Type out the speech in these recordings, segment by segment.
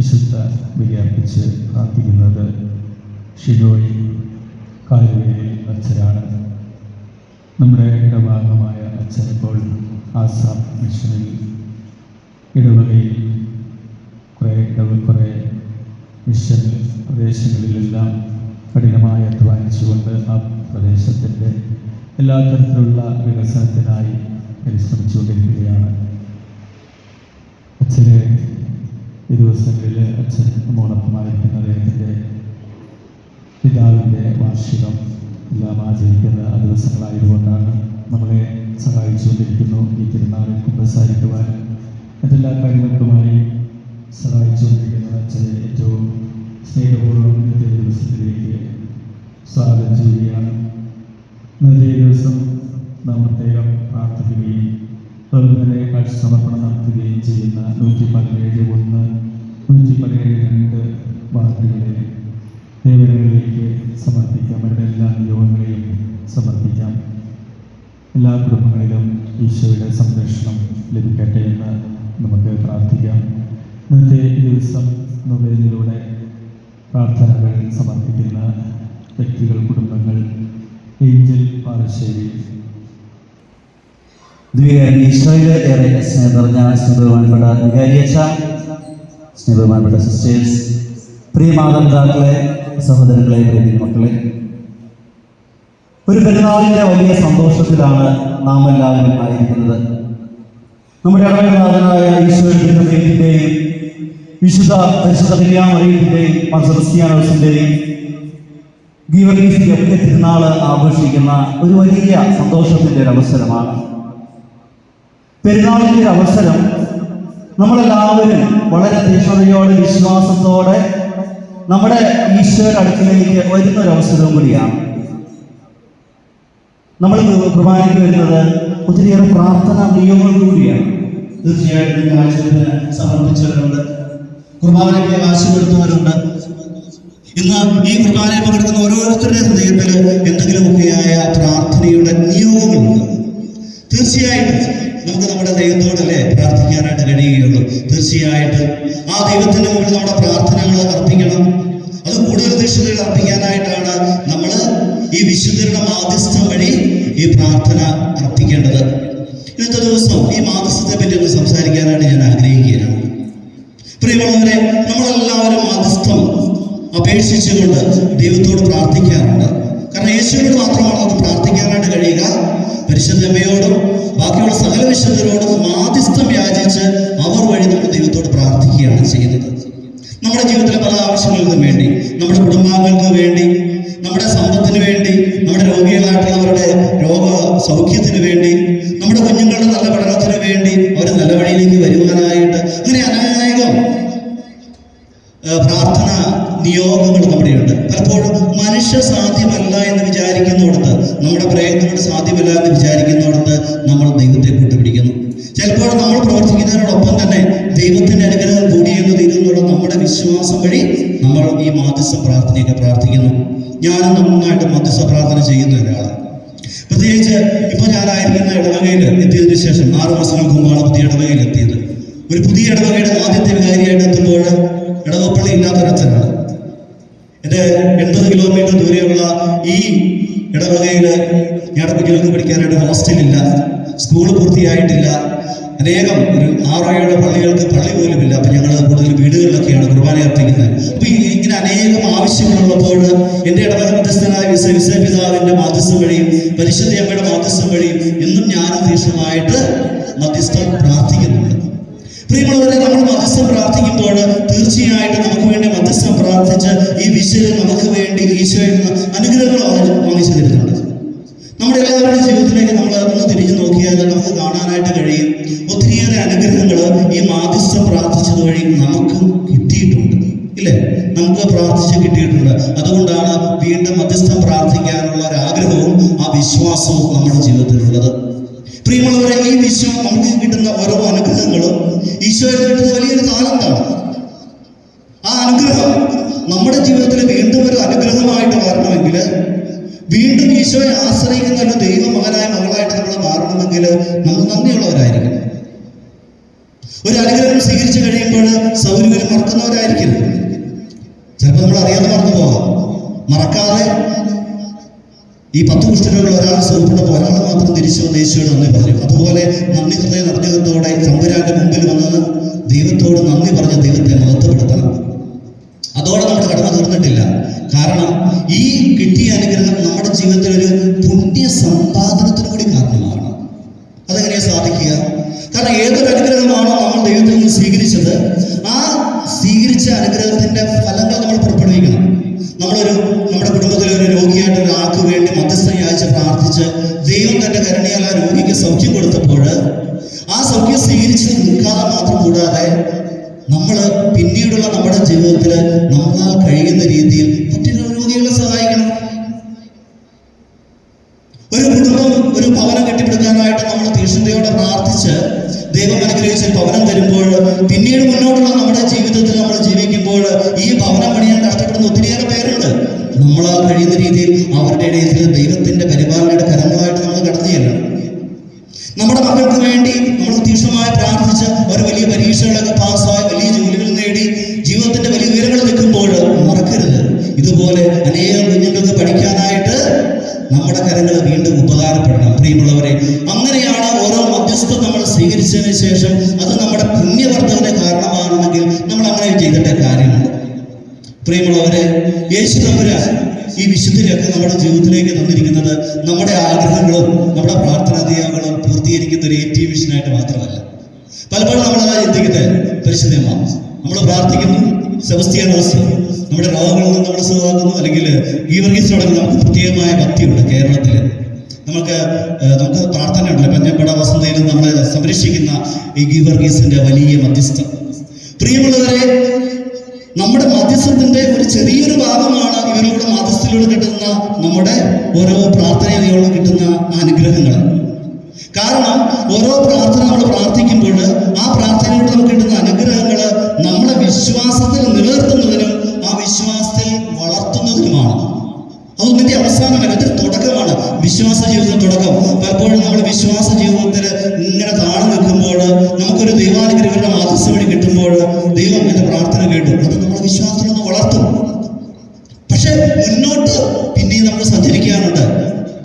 വിശുദ്ധ ബലിയർപ്പിച്ച് പ്രാർത്ഥിക്കുന്നത് ഷിജോയി കാലുവേലിൽ അച്ഛനാണ് നമ്മുടെ ഇടഭാഗമായ അച്ഛൻ ഇപ്പോൾ ആസാം മിഷനിൽ. ഇടവകയിൽ കുറേ ഇടവ കുറേ മിഷൻ പ്രദേശങ്ങളിലെല്ലാം കഠിനമായി അധ്വാനിച്ചുകൊണ്ട് ആ പ്രദേശത്തിന്റെ എല്ലാ തരത്തിലുള്ള വികസനത്തിനായി പരിശ്രമിച്ചുകൊണ്ടിരിക്കുകയാണ്. അച്ഛന് ഈ ദിവസങ്ങളിൽ അച്ഛൻ നമ്മോടൊപ്പമായിരിക്കുന്ന അദ്ദേഹത്തിന്റെ പിതാവിന്റെ വാർഷികം എല്ലാം ആചരിക്കുന്ന ദിവസങ്ങളായതുകൊണ്ടാണ് നമ്മളെ സഹായിച്ചുകൊണ്ടിരിക്കുന്നു ഈ തിരുനാളിൽ കുമ്പസാരിക്കുവാൻ. മറ്റെല്ലാ കാര്യങ്ങൾക്കുമായി സഹായിച്ചുകൊണ്ടിരിക്കുന്ന അച്ഛനെ ഏറ്റവും സ്നേഹപൂർവം ഇന്നത്തെ ദിവസത്തിലേക്ക് സ്വാഗതം ചെയ്യുകയാണ്. ഇന്നത്തെ ദിവസം നാം പ്രത്യേകം പ്രാർത്ഥിക്കുകയും അതുപോലെ കാഴ്ച സമർപ്പണം നടത്തുകയും ചെയ്യുന്ന നൂറ്റി പതിനേഴ് ഒന്ന് നൂറ്റി പതിനേഴ് രണ്ട് വാർത്തകളെ ദേവനങ്ങളിലേക്ക് സമർപ്പിക്കാം. അവരുടെ എല്ലാ നിയോഗങ്ങളെയും സമർപ്പിക്കാം. എല്ലാ കുടുംബങ്ങളിലും ഈശോയുടെ സംരക്ഷണം ലഭിക്കട്ടെ എന്ന് നമുക്ക് പ്രാർത്ഥിക്കാം. ഇന്നത്തെ ദിവസം മൊബൈലിലൂടെ പ്രാർത്ഥനകൾ സമർപ്പിക്കുന്ന വ്യക്തികൾ കുടുംബങ്ങൾ ഏഞ്ചൽ പാറശ്ശേരി ഈശോയിലെ ഏറെ സ്നേഹം നിറഞ്ഞ സ്നേഹബഹുമാനപ്പെട്ട വികാരിയച്ച സ്നേഹബഹുമാനപ്പെട്ട സിസ്റ്റേഴ്സ് പ്രിയ സഹോദരങ്ങളെ പ്രിയ മക്കളെ. ഒരു പെരുന്നാളിന്റെ വലിയ സന്തോഷത്തിലാണ് നാം എല്ലാവരും ആയിരിക്കുന്നത് നമ്മുടെ ഇടവേളനാഥനായ ഈശോയുടെ വിശുദ്ധ പരിശുദ്ധ കല്യാമറിയത്തിന്റെയും മസറസ്റ്റിയാനോസിന്റെയും ഗീവർഗീസിന്റെ ഒക്കെ തിരുനാൾ ആഘോഷിക്കുന്ന ഒരു വലിയ സന്തോഷത്തിന്റെ ഒരു അവസരമാണ്. പെരുന്നാളിന്റെ ഒരു അവസരം നമ്മളെല്ലാവരും വളരെ തീക്ഷണതയോടെ വിശ്വാസത്തോടെ നമ്മുടെ ഈശ്വര അടുക്കിലേക്ക് വരുന്ന ഒരു അവസരവും കൂടിയാണ്. നമ്മൾ കുർബാനയ്ക്ക് വരുന്നത് ഒത്തിരിയേറെ പ്രാർത്ഥനാ നിയമങ്ങൾ കൂടിയാണ്. തീർച്ചയായിട്ടും ഈ സമർപ്പിച്ചവരുണ്ട്. കുർബാനയ്ക്ക് ആശയപ്പെടുത്തുന്നവരുണ്ട് ഇന്ന് ഈ കുർബാനയിൽ പങ്കെടുക്കുന്ന ഓരോരുത്തരുടെ ഹൃദയത്തിൽ എന്തെങ്കിലുമൊക്കെയായ പ്രാർത്ഥനയുടെ നിയോഗങ്ങളുണ്ട്. തീർച്ചയായിട്ടും നമുക്ക് നമ്മുടെ ദൈവത്തോടല്ലേ പ്രാർത്ഥിക്കാനായിട്ട് കഴിയുകയുള്ളൂ? തീർച്ചയായിട്ടും. ആ ദൈവത്തിന്റെ മുമ്പിൽ നമ്മുടെ പ്രാർത്ഥനകൾ അർപ്പിക്കണം. അത് കൂടുതൽ ദൃശ്യതകൾ അർപ്പിക്കാനായിട്ടാണ് നമ്മൾ ഈ വിശുദ്ധരുടെ മാധ്യസ്ഥം വഴി ഈ പ്രാർത്ഥന അർപ്പിക്കേണ്ടത്. ഇന്നത്തെ ദിവസം ഈ മാധ്യസ്ഥത്തെ പറ്റി ഒന്ന് സംസാരിക്കാനായിട്ട് ഞാൻ ആഗ്രഹിക്കുകയാണ്. പ്രിയമുള്ളവരെ നമ്മളെല്ലാവരും മാധ്യസ്ഥം അപേക്ഷിച്ചുകൊണ്ട് ദൈവത്തോട് പ്രാർത്ഥിക്കാറുണ്ട്. കാരണം യേശുവിനോട് മാത്രമാണ് അത് പ്രാർത്ഥിക്കാനായിട്ട് കഴിയുക. പരിശുദ്ധ അമ്മയോടും ബാക്കിയുള്ള സകല വിശുദ്ധരോടും മാധ്യസ്ഥം യാചിച്ച് അവർ വഴി നമ്മൾ ദൈവത്തോട് പ്രാർത്ഥിക്കുകയാണ് ചെയ്യുന്നത്. നമ്മുടെ ജീവിതത്തിലെ പല ആവശ്യങ്ങൾക്കും വേണ്ടി നമ്മുടെ കുടുംബാംഗങ്ങൾക്ക് വേണ്ടി നമ്മുടെ സമ്പത്തിന് വേണ്ടി നമ്മുടെ രോഗികളായിട്ടുള്ളവരുടെ രോഗ സൗഖ്യത്തിന് വേണ്ടി നമ്മുടെ കുഞ്ഞുങ്ങളുടെ നല്ല പഠനത്തിന് വേണ്ടി അവർ നല്ല വഴിയിലേക്ക് വരുവാനായിട്ട് അങ്ങനെ അനേകം പ്രാർത്ഥന നിയോഗങ്ങൾ നമ്മുടെയുണ്ട്. പലപ്പോഴും മനുഷ്യ സാധ്യമല്ല എന്ന് വിചാരിക്കുന്നിടത്ത് നമ്മുടെ പ്രയത്നങ്ങൾ സാധ്യമല്ല എന്ന് വിചാരിക്കുന്നിടത്ത് നമ്മൾ ദൈവത്തെ കൂട്ടുപിടിക്കുന്നു. ചിലപ്പോൾ നമ്മൾ പ്രവർത്തിക്കുന്നതിനോടൊപ്പം തന്നെ ദൈവത്തിന്റെ അനുഗ്രഹം കൂടി എന്ന് തീരുന്നുള്ള നമ്മുടെ വിശ്വാസം വഴി നമ്മൾ ഈ മാധ്യസ്ഥ പ്രാർത്ഥനയൊക്കെ പ്രാർത്ഥിക്കുന്നു. ഞാനും നന്നായിട്ട് മധ്യസ്ഥ പ്രാർത്ഥന ചെയ്യുന്ന ഒരാളാണ്. പ്രത്യേകിച്ച് ഇപ്പൊ ഞാനായിരിക്കുന്ന ഇടവകയിൽ എത്തിയതിനു ശേഷം ആറു മാസങ്ങൾക്ക് മുമ്പാണ് പുതിയ ഇടവകയിൽ എത്തിയത്. ഒരു പുതിയ ഇടവകയുടെ ആദ്യത്തെ വികാരിയായിട്ട് എത്തുമ്പോൾ ഇടവപ്പള്ളി ഇല്ലാത്തൊരച്ഛനാണ്. എന്റെ എൺപത് കിലോമീറ്റർ ദൂരെയുള്ള ഈ ഇടവകയിൽ ഞങ്ങളുടെ കുഞ്ഞുങ്ങൾക്ക് പഠിക്കാനായിട്ട് ഹോസ്റ്റലില്ല സ്കൂൾ പൂർത്തിയായിട്ടില്ല. അനേകം ഒരു ആറോ ഏഴ് പള്ളികൾക്ക് പള്ളി പോലുമില്ല അപ്പൊ ഞങ്ങൾ കൂടുതൽ വീടുകളിലൊക്കെയാണ് കുർബാന അർപ്പിക്കുന്നത്. അപ്പൊ ഇങ്ങനെ അനേകം ആവശ്യങ്ങളുള്ളപ്പോൾ എന്റെ ഇടവക മധ്യസ്ഥനായ വിശ്വപിതാവിന്റെ മാധ്യസ്ഥം വഴിയും പരിശുദ്ധ അമ്മയുടെ മാധ്യസ്ഥം വഴിയും എന്നും ഞാൻ തീക്ഷണമായിട്ട് മധ്യസ്ഥം പ്രാർത്ഥിക്കുന്നുണ്ട്. പ്രിയമുള്ളവരെ നമ്മൾ മധ്യസ്ഥം പ്രാർത്ഥിക്കുമ്പോൾ തീർച്ചയായിട്ടും നമുക്ക് വേണ്ടി മധ്യസ്ഥം പ്രാർത്ഥിച്ച് ഈ വിഷയം നമുക്ക് വേണ്ടി ഈശോയിൽ നിന്ന് അനുഗ്രഹങ്ങൾ വാങ്ങി- വാങ്ങിച്ചു തരുന്നുണ്ട് നമ്മുടെ എല്ലാവരുടെ ജീവിതത്തിലേക്ക് നമ്മൾ ഒന്ന് തിരിഞ്ഞു നോക്കിയാൽ നമുക്ക് കാണാനായിട്ട് കഴിയും. ഒത്തിരിയേറെ അനുഗ്രഹങ്ങൾ ഈ മാധ്യസ്ഥം പ്രാർത്ഥിച്ചത് വഴി നമുക്ക് കിട്ടിയിട്ടുണ്ട്. ഇല്ലേ? നമുക്ക് പ്രാർത്ഥിച്ച് കിട്ടിയിട്ടുണ്ട്. അതുകൊണ്ടാണ് വീണ്ടും ഈശോയെ ആശ്രയിക്കുന്ന ഒരു ദൈവ മകനായ മകളായിട്ട് നമ്മൾ മാറണമെങ്കിൽ നമ്മൾ നന്ദിയുള്ളവരായിരിക്കണം. ഒരു അനുഗ്രഹം സ്വീകരിച്ചു കഴിയുമ്പോൾ സൗരവിനും മറക്കുന്നവരായിരിക്കരുത് ചിലപ്പോൾ നമ്മൾ അറിയാതെ മറന്നു പോകാം. മറക്കാതെ ഈ പത്ത് കുഷ്ഠരോഗികൾ ഒരാൾ സുഖപ്പെട്ടപ്പോൾ ഒരാൾ മാത്രം തിരിച്ചു വന്ന് യേശുയോട് നന്ദി പറഞ്ഞു അതുപോലെ നന്ദി ഹൃദയ നിർജകത്തോടെ തമ്പുരാന്റെ മുമ്പിൽ വന്ന് ദൈവത്തോട് നന്ദി പറഞ്ഞ ദൈവത്തെ മഹത്വപ്പെടുത്തണം. കാരണം ഈ കിട്ടിയ അനുഗ്രഹം നമ്മുടെ ജീവിതത്തിൽ ഒരു പുണ്യ സമ്പാദനത്തിന് കൂടി കാരണമാകണം. അതെങ്ങനെയാ സാധിക്കുക? കാരണം ഏതൊരു അനുഗ്രഹമാണോ നമ്മൾ ദൈവത്തിൽ നിന്ന് സ്വീകരിച്ചത് ആ സ്വീകരിച്ച അനുഗ്രഹത്തിന്റെ ഫലങ്ങൾ നമ്മൾ പുറപ്പെടുവിക്കണം. നമ്മളൊരു നമ്മുടെ കുടുംബത്തിലെ ഒരു രോഗിയായിട്ട് ഒരാൾക്ക് വേണ്ടി മധ്യസ്ഥം യാചിച്ച് പ്രാർത്ഥിച്ച് ദൈവം തന്റെ കരുണയാൽ ആ രോഗിക്ക് സൗഖ്യം കൊടുത്തപ്പോൾ ആ സൗഖ്യം സ്വീകരിച്ച് നിൽക്കാതെ മാത്രം കൂടാതെ നമ്മൾ പിന്നീടുള്ള നമ്മുടെ ജീവിതത്തിൽ നമ്മളാൽ കഴിയുന്ന രീതിയിൽ നമ്മുടെ കരങ്ങൾ വീണ്ടും ഉപകാരപ്പെടണം. പ്രിയമുള്ളവരെ അങ്ങനെയാണ് ഓരോ മധ്യസ്ഥ നമ്മൾ സ്വീകരിച്ചതിന് ശേഷം അത് നമ്മുടെ പുണ്യവർദ്ധന കാരണമാകണമെങ്കിൽ നമ്മൾ അങ്ങനെ ചെയ്തിട്ടേ കാര്യമുണ്ട് പ്രിയമുള്ളവരെ യേശു തമ്പുരാൻ ഈ വിശുദ്ധരെയൊക്കെ നമ്മുടെ ജീവിതത്തിലേക്ക് തന്നിരിക്കുന്നത് നമ്മുടെ ആഗ്രഹങ്ങളും നമ്മുടെ പ്രാർത്ഥനാധികളും പൂർത്തീകരിക്കുന്ന ഒരു ടി വിഷനായിട്ട് മാത്രമല്ല. പലപ്പോഴും നമ്മൾ ചിന്തിക്കുന്നത് പരിശുദ്ധമാണ് നമ്മൾ പ്രാർത്ഥിക്കുന്നു സെബസ്റ്റിയാനോസ് നമ്മുടെ രോഗങ്ങളിൽ നിന്ന് മനസ്സിലാക്കുന്നു. അല്ലെങ്കിൽ ഈ വർഗീസിനോടൊക്കെ നമുക്ക് പ്രത്യേകമായ ഭക്തിയുണ്ട് കേരളത്തിൽ. നമുക്ക് നമുക്ക് പ്രാർത്ഥനയുണ്ടല്ലോ പഞ്ഞപ്പട വസന്തയിലും നമ്മളെ സംരക്ഷിക്കുന്ന ഈ ഗീവർഗീസിന്റെ വലിയ മധ്യസ്ഥം പ്രിയമുള്ളവരെ നമ്മുടെ മധ്യസ്ഥത്തിന്റെ ഒരു ചെറിയൊരു ഭാഗമാണ് ഇവരിലൂടെ മധ്യസ്ഥയിലൂടെ കിട്ടുന്ന നമ്മുടെ ഓരോ പ്രാർത്ഥനയിലൂടെ കിട്ടുന്ന അനുഗ്രഹങ്ങൾ. കാരണം ഓരോ പ്രാർത്ഥന നമ്മൾ പ്രാർത്ഥിക്കുമ്പോൾ ആ പ്രാർത്ഥനയിലൂടെ നമുക്ക് കിട്ടുന്ന അനുഗ്രഹങ്ങൾ അവസാനമല്ല അതൊരു തുടക്കമാണ്. വിശ്വാസ ജീവിതം തുടക്കം. പലപ്പോഴും നമ്മൾ വിശ്വാസ ജീവിതത്തിൽ ഇങ്ങനെ താണു നിൽക്കുമ്പോൾ നമുക്കൊരു ദൈവാനുഗ്രഹങ്ങളുടെ മാതൃസ് വഴി കിട്ടുമ്പോൾ ദൈവം എന്റെ പ്രാർത്ഥന കേട്ടു. അത് നമ്മുടെ വിശ്വാസത്തിൽ ഒന്ന് വളർത്തും. പക്ഷെ മുന്നോട്ട് പിന്നെയും നമ്മൾ സഞ്ചരിക്കാനുണ്ട്.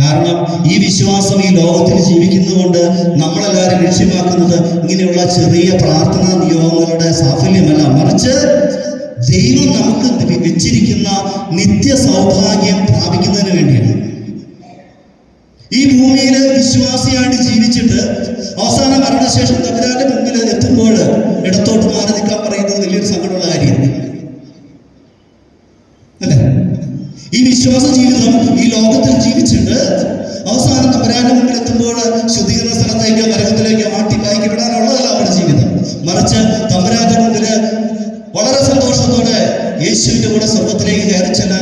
കാരണം ഈ വിശ്വാസം ഈ ലോകത്തിൽ ജീവിക്കുന്നതുകൊണ്ട് നമ്മളെല്ലാവരും ലക്ഷ്യമാക്കുന്നത് ഇങ്ങനെയുള്ള ചെറിയ പ്രാർത്ഥനാ നിയോഗങ്ങളുടെ സാഫല്യമല്ല. മറിച്ച് ദൈവം നമുക്ക് വെച്ചിരിക്കുന്ന നിത്യ സൗഭാഗ്യം പ്രാപിക്കുന്നതിന് വിശ്വാസിയായിട്ട് ജീവിച്ചിട്ട് അവസാന മരണശേഷം തമ്പുരാന്റെ മുമ്പിൽ എത്തുമ്പോൾ ഇടത്തോട്ട് മാറി നിൽക്കാൻ പറയുന്നത് വലിയൊരു സങ്കടമുള്ള കാര്യമാണ്. അല്ലെ? ഈ വിശ്വാസ ജീവിതം ഈ ലോകത്തിൽ ജീവിച്ചിട്ട് അവസാനം തമ്പുരാന്റെ മുമ്പിൽ എത്തുമ്പോൾ ശുദ്ധീകരണ സ്ഥലത്തേക്കോ നരകത്തിലേക്കോ ആട്ടി പായിക്കപ്പെടാനുള്ളതല്ല നമ്മുടെ ജീവിതം. മറിച്ച് തമ്പുരാന്റെ മുമ്പിൽ വളരെ സന്തോഷത്തോടെ യേശുവിന്റെ കൂടെ സ്വർഗത്തിലേക്ക് കയറി ചെല്ലാനുള്ളതാണ്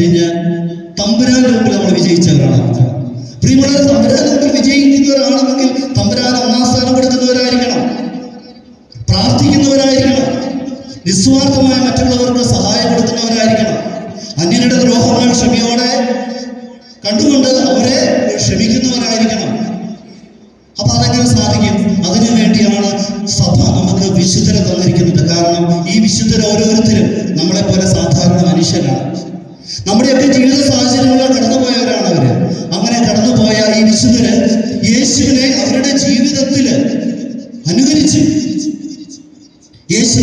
തിരിഞ്ഞ് തമ്പുരാന്റെ മുമ്പിൽ നമ്മൾ വിജയിച്ചവരാണ്. പ്രിയമുള്ള തമ്പുരാന്റെ മുമ്പിൽ വിജയിക്കുന്നവരാണെങ്കിൽ തമ്പുരാൻ ഒന്നാം സ്ഥാനം കൊടുക്കുന്നവരായിരിക്കണം. പ്രാർത്ഥിക്കുന്നവരായിരിക്കണം. നിസ്വാർത്ഥമായ മറ്റുള്ളവർക്ക് സഹായം കൊടുക്കുന്നവരായിരിക്കണം. അന്യരുടെ ദ്രോഹങ്ങൾ ക്ഷമയോടെ കണ്ടുകൊണ്ട് അവരെ ക്ഷമിക്കുന്നവരായിരിക്കണം. അപ്പൊ അതെങ്ങനെ സാധിക്കും?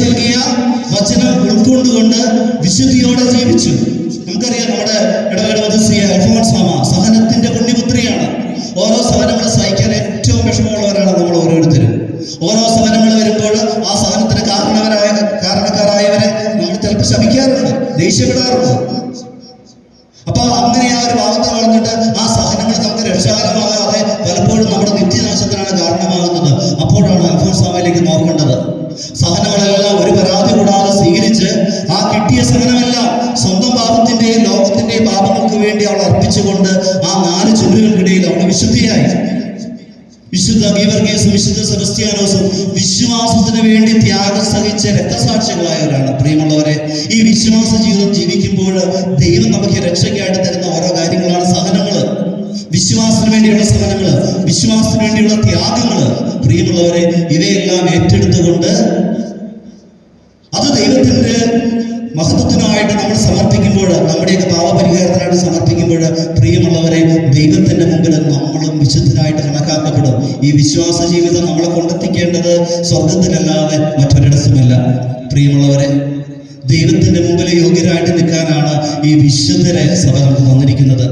നൽകിയ വചനം ഉൾക്കൊണ്ടുകൊണ്ട് വിശുദ്ധിയോടെ ജീവിച്ചു. നമുക്കറിയാം നമ്മുടെ ഇടവേള മതസ്യ സഹനത്തിന്റെ പുണ്യപുത്രിയാണ്. ഓരോ സഹനങ്ങളെ സഹിക്കാൻ ഏറ്റവും വിഷമമുള്ളവരാണ് നമ്മൾ ഓരോരുത്തരും. ഓരോ സഹനങ്ങൾ വരുമ്പോൾ ആ സഹനത്തിന് കാരണവരായ കാരണക്കാരായവരെ നമ്മൾ ചിലപ്പോൾ ശമിക്കാറുണ്ട് ദേഷ്യപ്പെടാറുണ്ട്. കിട്ടിയ സഹനമെല്ലാം. സ്വന്തം പാപത്തിന്റെയും ലോകത്തിന്റെയും പാപങ്ങൾക്ക് വേണ്ടി അവൾ അർപ്പിച്ചുകൊണ്ട് ആ നാല് ചുമരുകൾക്കിടയിൽ അവൾ വിശുദ്ധിയായി. വിശുദ്ധ ഗീവർഗീസും വിശുദ്ധ സെബസ്ത്യാനോസും വിശ്വാസത്തിന് വേണ്ടി ത്യാഗം സഹിച്ച രക്തസാക്ഷികളായവരാണ് പ്രിയമുള്ളവരെ ഈ വിശ്വാസ ജീവിതം ജീവിക്കുമ്പോൾ ദൈവം നമുക്ക് രക്ഷയ്ക്കായിട്ട് തരുന്ന ഓരോ കാര്യങ്ങളാണ് സഹനങ്ങൾ. വിശ്വാസത്തിന് വേണ്ടിയുള്ള സഹനങ്ങൾ വിശ്വാസത്തിന് വേണ്ടിയുള്ള ത്യാഗങ്ങൾ. പ്രിയമുള്ളവരെ ഇവയെല്ലാം ഏറ്റെടുത്തുകൊണ്ട് അത് ദൈവത്തിന്റെ മഹത്വത്തിനായിട്ട് നമ്മൾ സമർപ്പിക്കുമ്പോൾ നമ്മുടെയൊക്കെ പാവപരിഹാരത്തിനായിട്ട് സമർപ്പിക്കുമ്പോൾ പ്രിയമുള്ളവരെ ദൈവത്തിന്റെ മുമ്പിൽ നമ്മളും വിശുദ്ധരായിട്ട് കണക്കാക്കപ്പെടും. ഈ വിശ്വാസ ജീവിതം നമ്മളെ കൊണ്ടെത്തിക്കേണ്ടത് സ്വർഗത്തിലല്ലാതെ മറ്റൊരിടത്തുമല്ല. പ്രിയമുള്ളവരെ ദൈവത്തിന്റെ മുമ്പിൽ യോഗ്യരായിട്ട് നിൽക്കാനാണ് ഈ വിശുദ്ധരെ സഭ നമുക്ക് തന്നിരിക്കുന്നത്.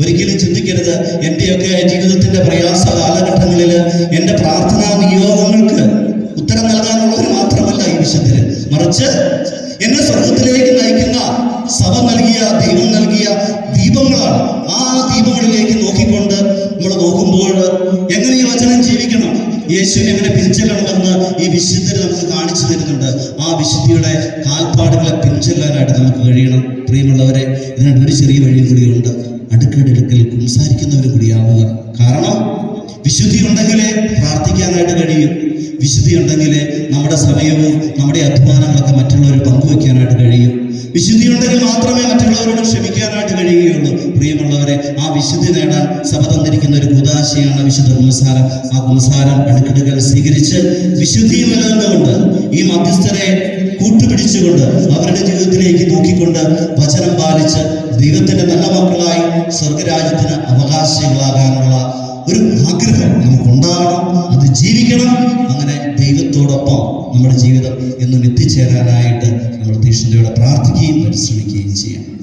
ഒരിക്കലും ചിന്തിക്കരുത് എന്റെയൊക്കെ ജീവിതത്തിന്റെ പ്രയാസ കാലഘട്ടങ്ങളിൽ എന്റെ പ്രാർത്ഥനാ നിയോഗങ്ങൾക്ക് ഉത്തരം നൽകാനുള്ളവർ മാത്രമല്ല ഈ വിശുദ്ധര്. മറിച്ച് എന്നെ സ്വർഗത്തിലേക്ക് നയിക്കുന്ന സഭ നൽകിയ ദൈവം നൽകിയ ദീപങ്ങളാണ്. ആ ദീപങ്ങളിലേക്ക് നോക്കിക്കൊണ്ട് നമ്മൾ നോക്കുമ്പോൾ എങ്ങനെ ഈ വചനം ജീവിക്കണം? യേശുവിനെ എങ്ങനെ പിൻചെല്ലണമെന്ന് ഈ വിശുദ്ധർ നമുക്ക് കാണിച്ചു തരുന്നുണ്ട്. ആ വിശുദ്ധിയുടെ കാൽപ്പാടുകളെ പിൻചെല്ലാനായിട്ട് നമുക്ക് കഴിയണം. പ്രിയമുള്ളവരെ ഇതിനായിട്ട് ഒരു ചെറിയ വഴിയും കൂടിയുണ്ട് അടുക്കടുക്കൽ സംസാരിക്കുന്നവർ കൂടിയാവുക കാരണം വിശുദ്ധി ഉണ്ടെങ്കിലേ പ്രാർത്ഥിക്കാനായിട്ട് കഴിയും. വിശുദ്ധി ഉണ്ടെങ്കിലേ നമ്മുടെ സമയവും നമ്മുടെ അധ്വാനങ്ങളൊക്കെ മറ്റുള്ളവർ പങ്കുവെക്കാനായിട്ട് കഴിയും. വിശുദ്ധി ഉണ്ടെങ്കിൽ മാത്രമേ മറ്റുള്ളവരോട് ക്ഷമിക്കാനായിട്ട് കഴിയുകയുള്ളൂ. പ്രിയമുള്ളവരെ ആ വിശുദ്ധി നേടാൻ സഭ തന്നിരിക്കുന്ന ഒരു കുതാശയാണ് വിശുദ്ധ കുംസാരം ആ കുംസാരം അടുക്കിടുകൾ സ്വീകരിച്ച് വിശുദ്ധി നിലനിന്നുകൊണ്ട് ഈ മധ്യസ്ഥരെ കൂട്ടുപിടിച്ചുകൊണ്ട് അവരുടെ ജീവിതത്തിലേക്ക് നോക്കിക്കൊണ്ട് വചനം പാലിച്ച് ദൈവത്തിന്റെ നല്ല മക്കളായി സ്വർഗരാജ്യത്തിന് അവകാശികളാകാനുള്ള ഒരു ആഗ്രഹം നമുക്കുണ്ടാകണം. അത് ജീവിക്കണം അങ്ങനെ ദൈവത്തോടൊപ്പം നമ്മുടെ ജീവിതം എന്നും എത്തിച്ചേരാനായിട്ട് നമ്മൾ തീക്ഷ്ണതയോടെ പ്രാർത്ഥിക്കുകയും പരിശ്രമിക്കുകയും ചെയ്യാം.